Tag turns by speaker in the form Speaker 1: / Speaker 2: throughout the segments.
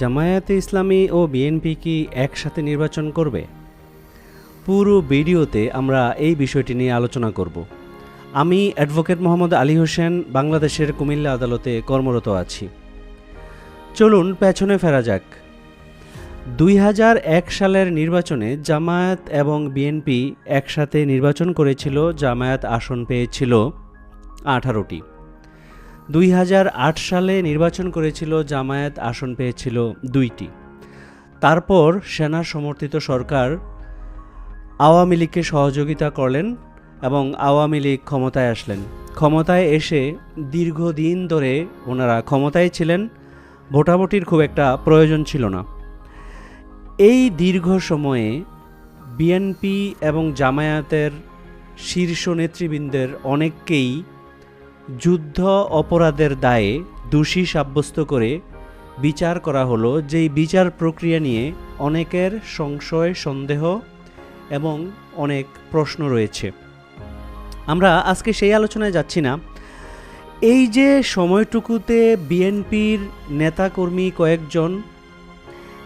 Speaker 1: জামায়াতে ইসলামী ও BNP কি একসাথে নির্বাচন করবে? পুরো ভিডিওতে আমরা এই বিষয়টি নিয়ে আলোচনা করব। আমি অ্যাডভোকেট মোহাম্মদ আলী হোসেন, বাংলাদেশের কুমিল্লা আদালতে কর্মরত আছি। চলুন পেছনে ফেরা যাক। দুই হাজার এক সালের নির্বাচনে জামায়াত এবং বিএনপি একসাথে নির্বাচন করেছিল, জামায়াত আসন পেয়েছিল আঠারোটি। দুই হাজার আট সালে নির্বাচন করেছিল, জামায়াত আসন পেয়েছিল দুইটি। তারপর সেনা সমর্থিত সরকার আওয়ামী লীগকে সহযোগিতা করলেন এবং আওয়ামী লীগ ক্ষমতায় আসলেন। ক্ষমতায় এসে দীর্ঘদিন ধরে ওনারা ক্ষমতায় ছিলেন, ভোটাভুটির খুব একটা প্রয়োজন ছিল না। এই দীর্ঘ সময়ে বিএনপি এবং জামায়াতের শীর্ষ নেতৃবৃন্দের অনেককেই যুদ্ধ অপরাধের দায়ে দোষী সাব্যস্ত করে বিচার করা হলো যেই বিচার প্রক্রিয়া নিয়ে অনেকের সংশয়, সন্দেহ এবং অনেক প্রশ্ন রয়েছে। আমরা আজকে সেই আলোচনায় যাচ্ছি না। এই যে সময়টুকুতে বিএনপির নেতাকর্মী কয়েকজন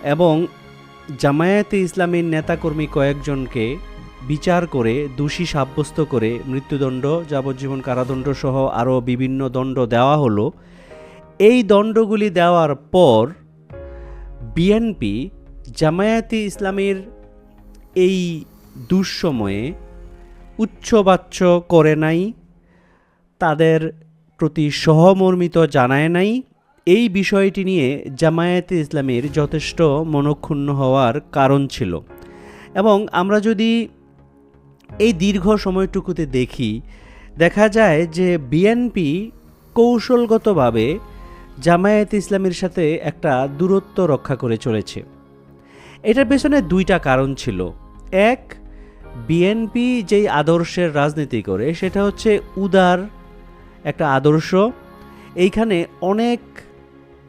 Speaker 1: এবং জামায়াতে ইসলামীর নেতাকর্মী কয়েকজনকে বিচার করে, দোষী সাব্যস্ত করে মৃত্যুদণ্ড, যাবজ্জীবন কারাদণ্ড সহ আরও বিভিন্ন দণ্ড দেওয়া হলো। এই দণ্ডগুলি দেওয়ার পর বিএনপি জামায়াতি ইসলামের এই দুঃসময়ে উচ্চবাচ্য করে নাই, তাদের প্রতি সহমর্মিত জানায় নাই। এই বিষয়টি নিয়ে জামায়াতে ইসলামের যথেষ্ট মনক্ষুণ্ণ হওয়ার কারণ ছিল। এবং আমরা যদি এই দীর্ঘ সময়টুকুতে দেখি, দেখা যায় যে বিএনপি কৌশলগতভাবে জামায়াত ইসলামের সাথে একটা দূরত্ব রক্ষা করে চলেছে। এটার পেছনে দুইটা কারণ ছিল। এক বিএনপি যেই আদর্শের রাজনীতি করে, সেটা হচ্ছে উদার একটা আদর্শ। এইখানে অনেক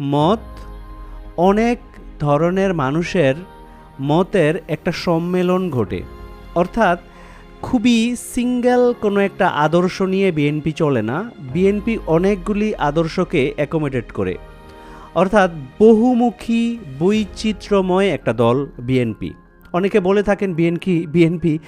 Speaker 1: মত, অনেক ধরনের মানুষের মতের একটা সম্মেলন ঘটে। অর্থাৎ খুবই সিঙ্গেল কোনো একটা আদর্শ নিয়ে বিএনপি চলে না। বিএনপি অনেকগুলি আদর্শকে অ্যাকোমোডেট করে। অর্থাৎ বহুমুখী, বৈচিত্র্যময় একটা দল বিএনপি। অনেকে বলে থাকেন বিএনপি বিএনপি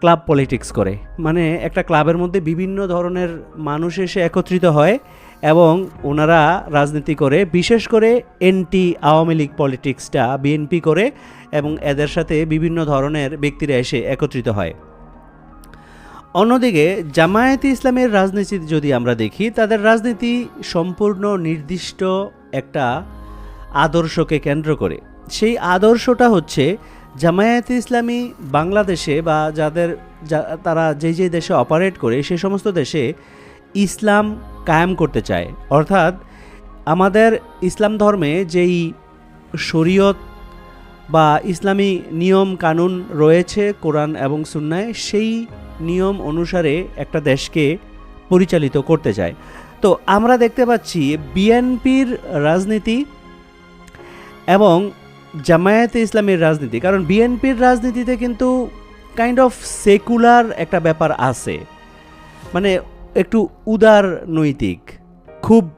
Speaker 1: ক্লাব পলিটিক্স করে। মানে একটা ক্লাবের মধ্যে বিভিন্ন ধরনের মানুষ এসে একত্রিত হয় এবং ওনারা রাজনীতি করে, বিশেষ করে এনটি আওয়ামী লীগ পলিটিক্সটা বিএনপি করে এবং এদের সাথে বিভিন্ন ধরনের ব্যক্তিরা এসে একত্রিত হয়। অন্যদিকে, জামায়াতে ইসলামের রাজনীতি যদি আমরা দেখি, তাদের রাজনীতি সম্পূর্ণ নির্দিষ্ট একটা আদর্শকে কেন্দ্র করে। সেই আদর্শটা হচ্ছে, জামায়াতে ইসলামী বাংলাদেশে বা যাদের তারা যেই যেই দেশে অপারেট করে, সে সমস্ত দেশে ইসলাম কায়েম করতে চায়। অর্থাৎ, আমাদের ইসলাম ধর্মে যেই শরীয়ত বা ইসলামী নিয়ম কানুন রয়েছে, কোরআন এবং সুন্নায়, সেই নিয়ম অনুসারে একটা দেশকে পরিচালিত করতে চায়। তো আমরা দেখতে পাচ্ছি বিএনপির রাজনীতি এবং জামায়াতে ইসলামের রাজনীতি। কারণ বিএনপির রাজনীতিতে কিন্তু কাইন্ড অফ সেকুলার একটা ব্যাপার আছে। মানে একটু উদার নৈতিক। খুব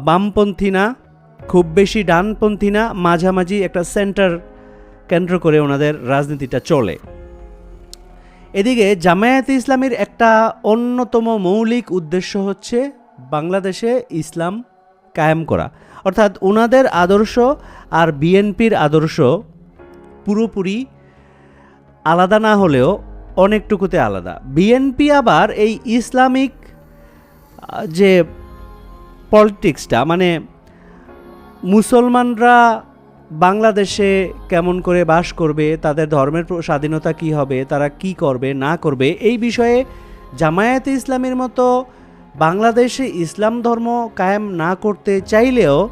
Speaker 1: বামপন্থী না, খুব বেশি ডানপন্থী না, মাঝামাঝি একটা সেন্টার কেন্দ্র করে ওনাদের রাজনীতিটা চলে। এদিকে জামায়াতে ইসলামের একটা অন্যতম মৌলিক উদ্দেশ্য হচ্ছে বাংলাদেশে ইসলাম কায়েম করা। অর্থাৎ ওনাদের আদর্শ আর বিএনপির আদর্শ পুরোপুরি আলাদা না হলেও অনেকটুকুতে আলাদা। বিএনপি আবার এই ইসলামিক যে পলিটিক্সটা মানে মুসলমানরা বাংলাদেশে কেমন করে বাস করবে, তাদের ধর্মের স্বাধীনতা কি হবে, তারা কি করবে, না করবে, এই বিষয়ে জামায়াতে ইসলামের মতো বাংলাদেশে ইসলাম ধর্ম কায়েম না করতে চাইলেও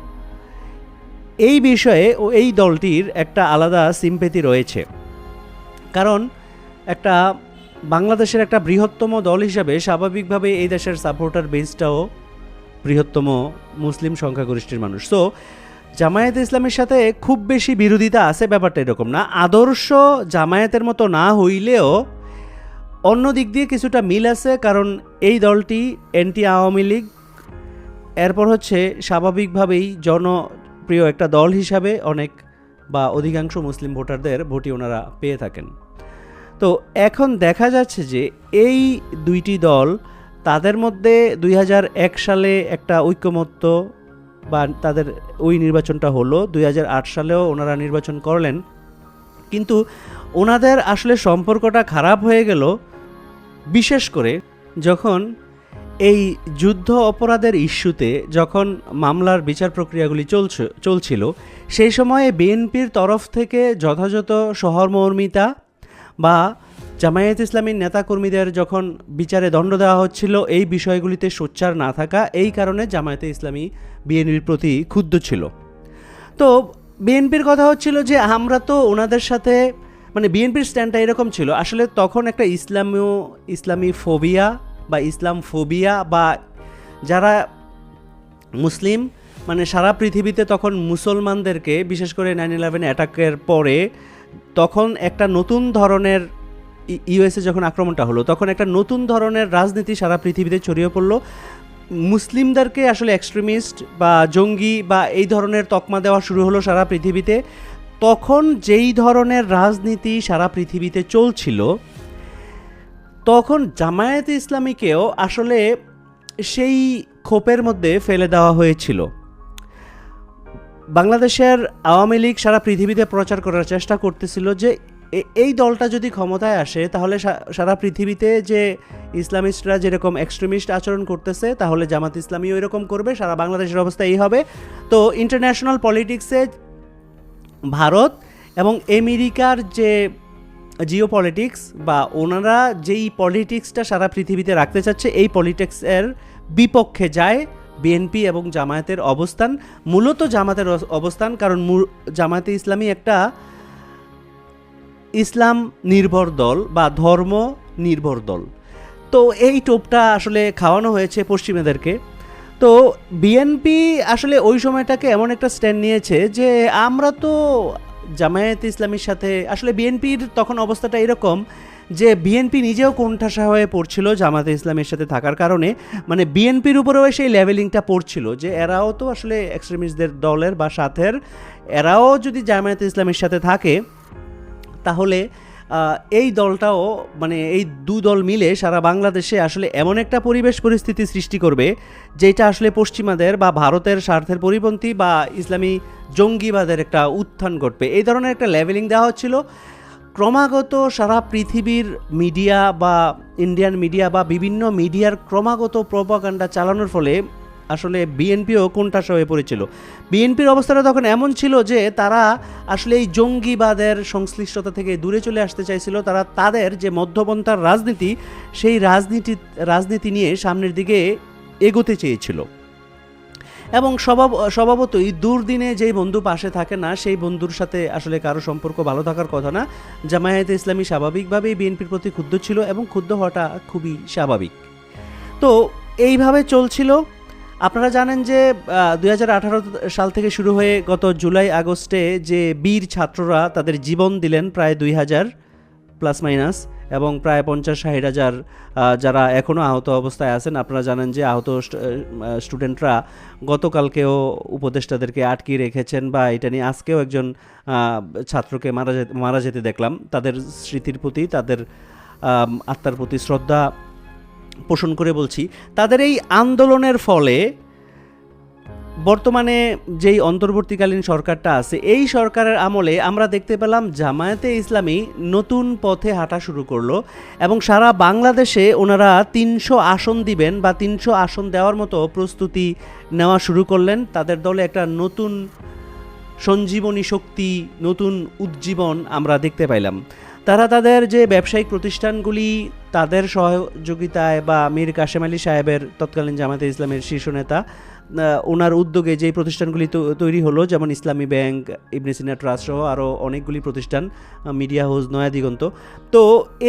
Speaker 1: এই বিষয়ে ও এই দলটির একটা আলাদা সিম্পেতি রয়েছে। কারণ একটা বাংলাদেশের একটা বৃহত্তম দল হিসাবে স্বাভাবিকভাবে এই দেশের সাপোর্টার বেসটাও বৃহত্তম মুসলিম সংখ্যাগরিষ্ঠের মানুষ। তো জামায়াত ইসলামের সাথে খুব বেশি বিরোধিতা আছে ব্যাপারটা এরকম না। আদর্শ জামায়াতের মতো না হইলেও অন্য দিক দিয়ে কিছুটা মিল আছে, কারণ এই দলটি এনটি আওয়ামী লীগ। এরপর হচ্ছে স্বাভাবিকভাবেই জনপ্রিয় একটা দল হিসাবে অনেক বা অধিকাংশ মুসলিম ভোটারদের ভোটই ওনারা পেয়ে থাকেন। তো এখন দেখা যাচ্ছে যে এই দুইটি দল তাদের মধ্যে দুই হাজার এক সালে একটা ঐক্যমত্য বা তাদের ওই নির্বাচনটা হলো দু হাজার আট সালেও ওনারা নির্বাচন করলেন। কিন্তু ওনাদের আসলে সম্পর্কটা খারাপ হয়ে গেল, বিশেষ করে যখন এই যুদ্ধ অপরাধের ইস্যুতে যখন মামলার বিচার প্রক্রিয়াগুলি চলছে, চলছিল, সেই সময়ে বিএনপির তরফ থেকে যথাযথ সহমর্মিতা বা জামায়াত ইসলামীর নেতাকর্মীদের যখন বিচারে দণ্ড দেওয়া হচ্ছিল, এই বিষয়গুলিতে সোচ্চার না থাকা এই কারণে জামায়াতে ইসলামী বিএনপির প্রতি ক্ষুব্ধ ছিল। তো বিএনপির কথা হচ্ছিল যে, আমরা তো ওনাদের সাথে মানে বিএনপির স্ট্যান্ডটা এরকম ছিল। আসলে তখন একটা ইসলামীয়, ইসলামী ফোবিয়া বা ইসলাম ফোবিয়া বা যারা মুসলিম মানে সারা পৃথিবীতে তখন মুসলমানদেরকে, বিশেষ করে নাইন ইলেভেন অ্যাটাকের পরে, তখন একটা নতুন ধরনের ইউএসএ যখন আক্রমণটা হলো, তখন একটা নতুন ধরনের রাজনীতি সারা পৃথিবীতে ছড়িয়ে পড়ল। মুসলিমদেরকে আসলে এক্সট্রিমিস্ট বা জঙ্গি বা এই ধরনের তকমা দেওয়া শুরু হলো সারা পৃথিবীতে। তখন যেই ধরনের রাজনীতি সারা পৃথিবীতে চলছিল, তখন জামায়াতে ইসলামীকেও আসলে সেই ক্ষোপের মধ্যে ফেলে দেওয়া হয়েছিল। বাংলাদেশের আওয়ামী লীগ সারা পৃথিবীতে প্রচার করার চেষ্টা করতেছিল যে এই দলটা যদি ক্ষমতায় আসে, তাহলে সারা পৃথিবীতে যে ইসলামিস্টরা যেরকম এক্সট্রিমিস্ট আচরণ করতেছে, তাহলে জামাত ইসলামীও এরকম করবে, সারা বাংলাদেশের অবস্থা এই হবে। তো ইন্টারন্যাশনাল পলিটিক্সে ভারত এবং আমেরিকার যে জিও পলিটিক্স বা ওনারা যেই পলিটিক্সটা সারা পৃথিবীতে রাখতে চাচ্ছে, এই পলিটিক্সের বিপক্ষে যায় বিএনপি এবং জামায়াতের অবস্থান। মূলত জামাতের অবস্থান, কারণ জামায়াতে ইসলামী একটা ইসলাম নির্ভর দল বা ধর্ম নির্ভর দল। তো এই টোপটা আসলে খাওয়ানো হয়েছে পশ্চিমাদেরকে। তো বিএনপি আসলে ওই সময়টাকে এমন একটা স্ট্যান্ড নিয়েছে যে আমরা তো জামায়াত ইসলামীর সাথে, আসলে বিএনপির তখন অবস্থাটা এরকম যে বিএনপি নিজেও কোণঠাসা হয়ে পড়ছিল জামাতে ইসলামের সাথে থাকার কারণে। মানে বিএনপির উপরেও সেই লেভেলিংটা পড়ছিল যে এরাও তো আসলে এক্সট্রিমিস্টদের দলের বা সাথের, এরাও যদি জামায়াত ইসলামের সাথে থাকে তাহলে এই দলটাও মানে এই দু দল মিলে সারা বাংলাদেশে আসলে এমন একটা পরিবেশ পরিস্থিতি সৃষ্টি করবে, যেটা আসলে পশ্চিমাদের বা ভারতের স্বার্থের পরিপন্থী বা ইসলামী জঙ্গিবাদের একটা উত্থান ঘটবে। এই ধরনের একটা লেভেলিং দেওয়া হচ্ছিল। ক্রমাগত সারা পৃথিবীর মিডিয়া বা ইন্ডিয়ান মিডিয়া বা বিভিন্ন মিডিয়ার ক্রমাগত প্রপাগান্ডা চালানোর ফলে আসলে বিএনপিও কোনটাস হয়ে পড়েছিল? বিএনপির অবস্থাটা তখন এমন ছিল যে তারা আসলে এই জঙ্গিবাদের সংশ্লিষ্টতা থেকে দূরে চলে আসতে চাইছিল। তারা তাদের যে মধ্যপন্থার রাজনীতি, সেই রাজনীতি রাজনীতি নিয়ে সামনের দিকে এগোতে চেয়েছিল। এবং স্বভাব, স্বভাবতই দুর্দিনে যেই বন্ধু পাশে থাকে না, সেই বন্ধুর সাথে আসলে কারও সম্পর্ক ভালো থাকার কথা না। জামায়াতে ইসলামী স্বাভাবিকভাবেই বিএনপির প্রতি ক্ষুব্ধ ছিল এবং ক্ষুব্ধ হওয়াটা খুবই স্বাভাবিক। তো এইভাবে চলছিল। আপনারা জানেন যে দু হাজার আঠারো সাল থেকে শুরু হয়ে গত জুলাই আগস্টে যে বীর ছাত্ররা তাদের জীবন দিলেন প্রায় দুই হাজার প্লাস মাইনাস এবং প্রায় পঞ্চাশ ষাট হাজার যারা এখনও আহত অবস্থায় আছেন, আপনারা জানেন যে আহত স্টুডেন্টরা গতকালকেও উপদেষ্টাদেরকে আটকে রেখেছেন বা এটা নিয়ে আজকেও একজন ছাত্রকে মারা মারা যেতে দেখলাম। তাদের স্মৃতির প্রতি, তাদের আত্মার প্রতি শ্রদ্ধা পোষণ করে বলছি, তাদের এই আন্দোলনের ফলে বর্তমানে যেই অন্তর্বর্তীকালীন সরকারটা আছে, এই সরকারের আমলে আমরা দেখতে পেলাম জামায়াতে ইসলামী নতুন পথে হাঁটা শুরু করল এবং সারা বাংলাদেশে ওনারা তিনশো আসন দিবেন বা তিনশো আসন দেওয়ার মতো প্রস্তুতি নেওয়া শুরু করলেন। তাদের দলে একটা নতুন সঞ্জীবনী শক্তি, নতুন উজ্জীবন আমরা দেখতে পাইলাম। তারা তাদের যে ব্যবসায়িক প্রতিষ্ঠানগুলি, তাদের সহযোগিতায় বা মীর কাশেম আলী সাহেবের তৎকালীন জামাতে ইসলামের শীর্ষ নেতা ওনার উদ্যোগে যে প্রতিষ্ঠানগুলি তৈরি হলো, যেমন ইসলামী ব্যাংক, ইবনে সিনা ট্রাস্ট সহ আরও অনেকগুলি প্রতিষ্ঠান মিডিয়া হাউস, নয়া দিগন্ত। তো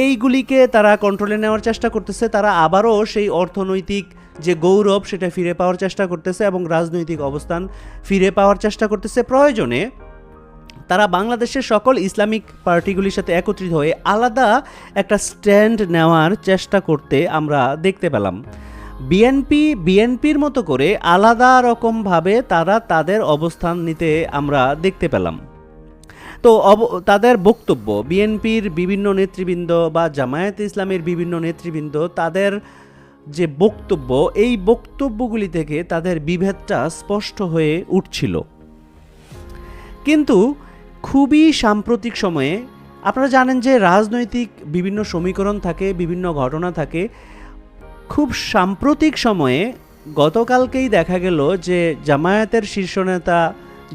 Speaker 1: এইগুলিকে তারা কন্ট্রোলে নেওয়ার চেষ্টা করতেছে, তারা আবারও সেই অর্থনৈতিক যে গৌরব, সেটা ফিরে পাওয়ার চেষ্টা করতেছে এবং রাজনৈতিক অবস্থান ফিরে পাওয়ার চেষ্টা করতেছে। প্রয়োজনে তারা বাংলাদেশের সকল ইসলামিক পার্টিগুলির সাথে একত্রিত হয়ে আলাদা একটা স্ট্যান্ড নেওয়ার চেষ্টা করতে আমরা দেখতে পেলাম। বিএনপি, বিএনপির মতো করে আলাদা রকমভাবে তারা তাদের অবস্থান নিতে আমরা দেখতে পেলাম। তো অব, তাদের বক্তব্য, বিএনপির বিভিন্ন নেতৃবৃন্দ বা জামায়াত ইসলামের বিভিন্ন নেতৃবৃন্দ, তাদের যে বক্তব্য, এই বক্তব্যগুলি থেকে তাদের বিভেদটা স্পষ্ট হয়ে উঠছিল। কিন্তু খুবই সাম্প্রতিক সময়ে আপনারা জানেন যে রাজনৈতিক বিভিন্ন সমীকরণ থাকে, বিভিন্ন ঘটনা থাকে। খুব সাম্প্রতিক সময়ে গতকালকেই দেখা গেল যে জামায়াতের শীর্ষ নেতা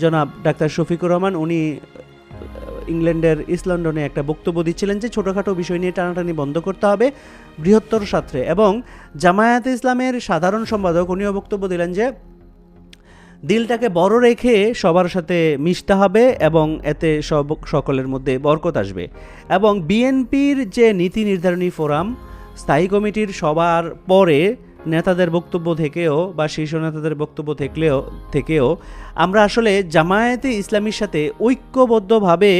Speaker 1: জনাব ডাক্তার শফিকুর রহমান, উনি ইংল্যান্ডের ইস্ট লন্ডনে একটা বক্তব্য দিচ্ছিলেন যে ছোটোখাটো বিষয় নিয়ে টানাটানি বন্ধ করতে হবে বৃহত্তর সাথে এবং জামায়াত ইসলামের সাধারণ সম্পাদক, উনিও বক্তব্য দিলেন যে দিলটাকে বড় রেখে সবার সাথে মিশতে হবে এবং এতে সব সকলের মধ্যে বরকত আসবে। এবং বিএনপির যে নীতি নির্ধারণী ফোরাম, স্থায়ী কমিটির সবার পরে নেতাদের বক্তব্য থেকেও বা শীর্ষ নেতাদের বক্তব্য থেকলেও, থেকেও আমরা আসলে জামায়াতে ইসলামীর সাথে ঐক্যবদ্ধভাবে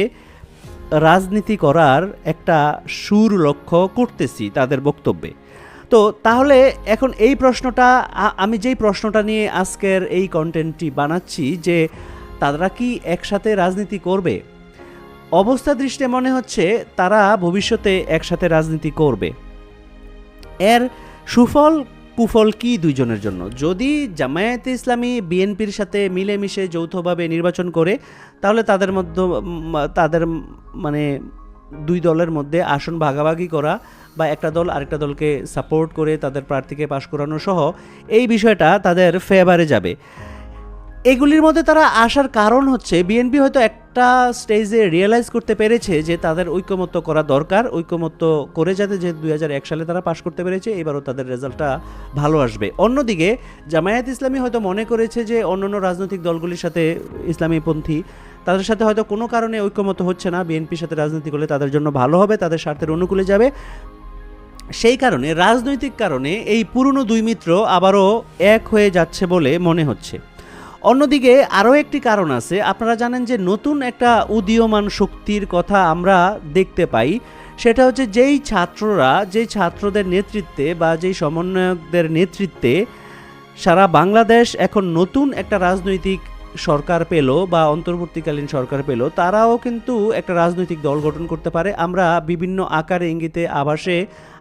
Speaker 1: রাজনীতি করার একটা সুর লক্ষ্য করতেছি তাদের বক্তব্যে। তো তাহলে এখন এই প্রশ্নটা আমি যেই প্রশ্নটা নিয়ে আজকের এই কন্টেন্টটি বানাচ্ছি যে তারা কি একসাথে রাজনীতি করবে? অবস্থা দৃষ্টে মনে হচ্ছে তারা ভবিষ্যতে একসাথে রাজনীতি করবে। এর সুফল, কুফল কি দুইজনের জন্য? যদি জামায়াতে ইসলামী, বিএনপির সাথে মিলেমিশে যৌথভাবে নির্বাচন করে, তাহলে তাদের মধ্যে তাদের মানে দুই দলের মধ্যে আসন ভাগাভাগি করা বা একটা দল আরেকটা দলকে সাপোর্ট করে তাদের প্রার্থীকে পাশ করানো সহ এই বিষয়টা তাদের ফেভারে যাবে। এগুলির মধ্যে তারা আসার কারণ হচ্ছে বিএনপি হয়তো একটা স্টেজে রিয়েলাইজ করতে পেরেছে যে তাদের ঐক্যমত্য করা দরকার, ঐক্যমত্য করে যাতে যে দুই হাজার এক সালে তারা পাশ করতে পেরেছে, এবারও তাদের রেজাল্টটা ভালো আসবে। অন্যদিকে জামায়াত ইসলামী হয়তো মনে করেছে যে অন্যান্য রাজনৈতিক দলগুলির সাথে ইসলামীপন্থী, তাদের সাথে হয়তো কোনো কারণে ঐক্যমত হচ্ছে না বিএনপির সাথে রাজনীতি করলে তাদের জন্য ভালো হবে, তাদের স্বার্থের অনুকূলে যাবে। সেই কারণে, রাজনৈতিক কারণে এই পুরনো দুই মিত্র আবারও এক হয়ে যাচ্ছে বলে মনে হচ্ছে। অন্যদিকে আরও একটি কারণ আছে, আপনারা জানেন যে নতুন একটা উদীয়মান শক্তির কথা আমরা দেখতে পাই, সেটা হচ্ছে যেই ছাত্ররা, যেই ছাত্রদের নেতৃত্বে বা যেই সমন্বয়কদের নেতৃত্বে সারা বাংলাদেশ এখন নতুন একটা রাজনৈতিক সরকার পেল বা অন্তর্বর্তীকালীন সরকার পেল, তারাও কিন্তু একটা রাজনৈতিক দল গঠন করতে পারে। আমরা বিভিন্ন আকারে ইঙ্গিতে আভাসে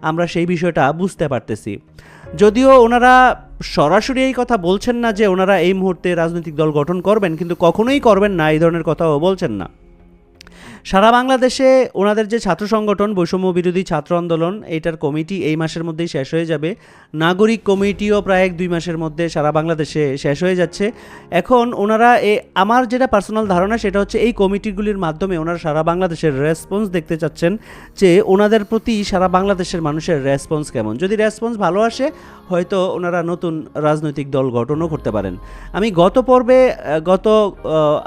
Speaker 1: আমরা সেই বিষয়টা বুঝতে পারতেছি। যদিও ওনারা সরাসরি এই কথা বলছেন না যে ওনারা এই মুহূর্তে রাজনৈতিক দল গঠন করবেন, কিন্তু কখনোই করবেন না, এই ধরনের কথাও বলছেন না। সারা বাংলাদেশে ওনাদের যে ছাত্র সংগঠন, বৈষম্য বিরোধী ছাত্র আন্দোলন, এইটার কমিটি এই মাসের মধ্যেই শেষ হয়ে যাবে। নাগরিক কমিটিও প্রায় এক দুই মাসের মধ্যে সারা বাংলাদেশে শেষ হয়ে যাচ্ছে। এখন ওনারা এ, আমার যেটা পার্সোনাল ধারণা সেটা হচ্ছে এই কমিটিগুলির মাধ্যমে ওনারা সারা বাংলাদেশের রেসপন্স দেখতে চাচ্ছেন যে ওনাদের প্রতি সারা বাংলাদেশের মানুষের রেসপন্স কেমন। যদি রেসপন্স ভালো আসে, হয়তো ওনারা নতুন রাজনৈতিক দল গঠনও করতে পারেন। আমি গত পর্বে, গত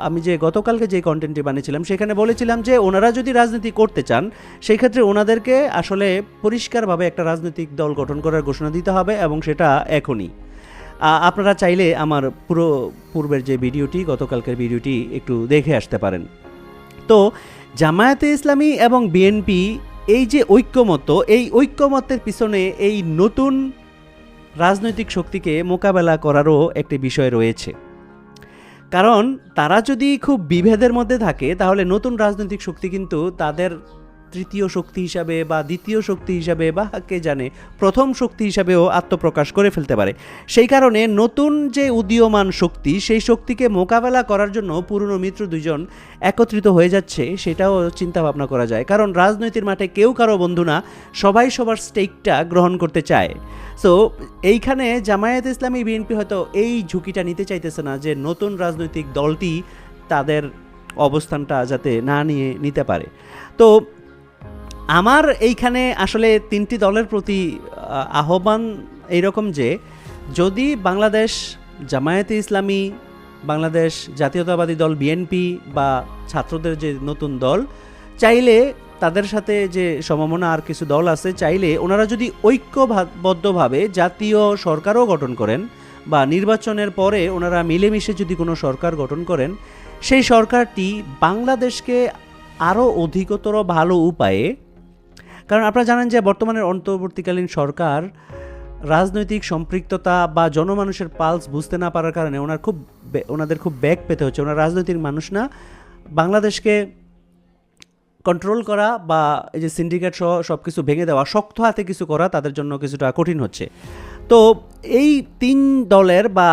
Speaker 1: আমি যে গতকালকে যে কন্টেন্টটি বানিয়েছিলাম, সেখানে বলেছিলাম যে ওনারা যদি রাজনীতি করতে চান সেই ক্ষেত্রে ওনাদেরকে আসলে পরিষ্কারভাবে একটা রাজনৈতিক দল গঠন করার ঘোষণা দিতে হবে এবং সেটা এখনই। আপনারা চাইলে আমার পুরো পূর্বের যে ভিডিওটি, গতকালকের ভিডিওটি একটু দেখে আসতে পারেন। তো, জামায়াতে ইসলামী এবং বিএনপি এই যে ঐক্যমত এই ঐক্যমতের পিছনে এই নতুন রাজনৈতিক শক্তিকে মোকাবেলা করারও একটি বিষয় রয়েছে। কারণ তারা যদি খুব বিভেদের মধ্যে থাকে তাহলে নতুন রাজনৈতিক শক্তি কিন্তু তাদের তৃতীয় শক্তি হিসাবে বা দ্বিতীয় শক্তি হিসাবে বা কে জানে, প্রথম শক্তি হিসাবেও আত্মপ্রকাশ করে ফেলতে পারে। সেই কারণে নতুন যে উদীয়মান শক্তি, সেই শক্তিকে মোকাবেলা করার জন্য পুরনো মিত্র দুজন একত্রিত হয়ে যাচ্ছে, সেটাও চিন্তা ভাবনা করা যায়। কারণ রাজনৈতিক মাঠে কেউ কারও বন্ধু না, সবাই সবার স্টেকটা গ্রহণ করতে চায়। সো এইখানে জামায়াত ইসলামী বিএনপি হয়তো এই ঝুঁকিটা নিতে চাইতেছে না যে নতুন রাজনৈতিক দলটি তাদের অবস্থানটা যাতে না নিয়ে নিতে পারে। তো আমার এইখানে আসলে তিনটি দলের প্রতি আহ, আহ্বান এইরকম যে যদি বাংলাদেশ জামায়াতে ইসলামী বাংলাদেশ জাতীয়তাবাদী দল বিএনপি বা ছাত্রদের যে নতুন দল চাইলে তাদের সাথে যে সমমনা আর কিছু দল আছে চাইলে ওনারা যদি ঐক্যবদ্ধভাবে জাতীয় সরকারও গঠন করেন বা নির্বাচনের পরে ওনারা মিলেমিশে যদি কোনো সরকার গঠন করেন সেই সরকারটি বাংলাদেশকে আরও অধিকতর ভালো উপায়ে কারণ আপনারা জানেন যে বর্তমানের অন্তর্বর্তীকালীন সরকার রাজনৈতিক সম্পৃক্ততা বা জনমানুষের পালস বুঝতে না পারার কারণে ওনার খুব ওনাদের খুব ব্যাগ পেতে হচ্ছে। ওনার রাজনৈতিক মানুষ না। বাংলাদেশকে কন্ট্রোল করা বা এই যে সিন্ডিকেট সহ সব কিছু ভেঙে দেওয়া, শক্ত হাতে কিছু করা তাদের জন্য কিছুটা কঠিন হচ্ছে। তো এই তিন দলের বা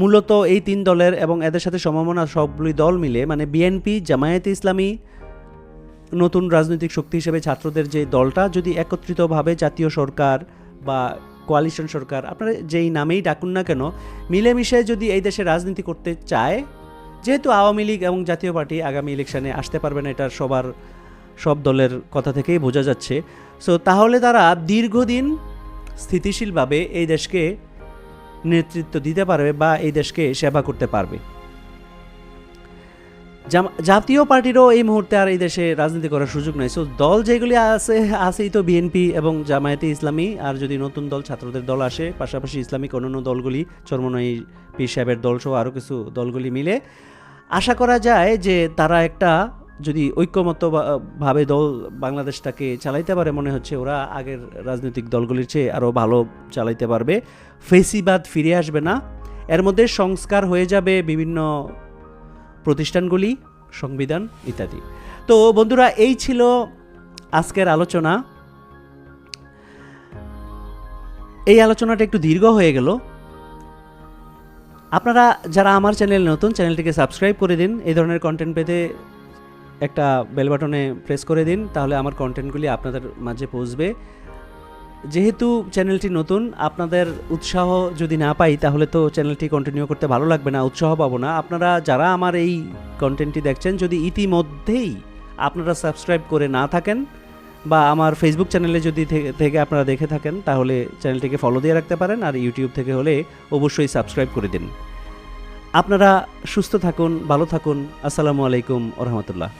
Speaker 1: মূলত এই তিন দলের এবং এদের সাথে সমমনা সবগুলি দল মিলে মানে বিএনপি জামায়াতে ইসলামী নতুন রাজনৈতিক শক্তি হিসেবে ছাত্রদের যে দলটা, যদি একত্রিতভাবে জাতীয় সরকার বা কোয়ালিশন সরকার, আপনারা যেই নামেই ডাকুন না কেন, মিলেমিশে যদি এই দেশে রাজনীতি করতে চায়, যেহেতু আওয়ামী লীগ এবং জাতীয় পার্টি আগামী ইলেকশনে আসতে পারবে না এটা সবার, সব দলের কথা থেকেই বোঝা যাচ্ছে। সো তাহলে তারা দীর্ঘদিন স্থিতিশীলভাবে এই দেশকে নেতৃত্ব দিতে পারবে বা এই দেশকে সেবা করতে পারবে। জাতীয় পার্টিরও এই মুহূর্তে আর এই দেশে রাজনীতি করার সুযোগ নেই। সো দল যেগুলি আছে, আছেই তো বিএনপি এবং জামায়াতে ইসলামী। আর যদি নতুন দল, ছাত্রদের দল আসে, পাশাপাশি ইসলামিক অন্যান্য দলগুলি, চরমনাই পীর সাহেবের দল সহ আরও কিছু দলগুলি মিলে আশা করা যায় যে তারা একটা যদি ঐক্যমত বা- ভাবে দল বাংলাদেশটাকে চালাইতে পারে, মনে হচ্ছে ওরা আগের রাজনৈতিক দলগুলির চেয়ে আরও ভালো চালাইতে পারবে। ফেসিবাদ ফিরে আসবে না। এর মধ্যে সংস্কার হয়ে যাবে বিভিন্ন প্রতিষ্ঠানগুলি, সংবিধান ইত্যাদি। তো বন্ধুরা, এই ছিল আজকের আলোচনা। এই আলোচনাটা একটু দীর্ঘ হয়ে গেল। আপনারা যারা আমার চ্যানেল নতুন, চ্যানেলটিকে সাবস্ক্রাইব করে দিন। এই ধরনের কন্টেন্ট পেতে একটা বেল বাটনে প্রেস করে দিন, তাহলে আমার কন্টেন্টগুলি আপনাদের মাঝে পৌঁছবে। যেহেতু চ্যানেলটি নতুন, আপনাদের উৎসাহ যদি না পাই, তাহলে তো চ্যানেলটি কন্টিনিউ করতে ভালো লাগবে না, উৎসাহ পাবো না। আপনারা যারা আমার এই কন্টেন্টটি দেখছেন, যদি ইতিমধ্যেই আপনারা সাবস্ক্রাইব করে না থাকেন বা আমার ফেসবুক চ্যানেলে যদি থেকে আপনারা দেখে থাকেন, তাহলে চ্যানেলটিকে ফলো দিয়ে রাখতে পারেন আর ইউটিউব থেকে হলে অবশ্যই সাবস্ক্রাইব করে দিন। আপনারা সুস্থ থাকুন, ভালো থাকুন। আসসালামু আলাইকুম রহমতুল্লাহ।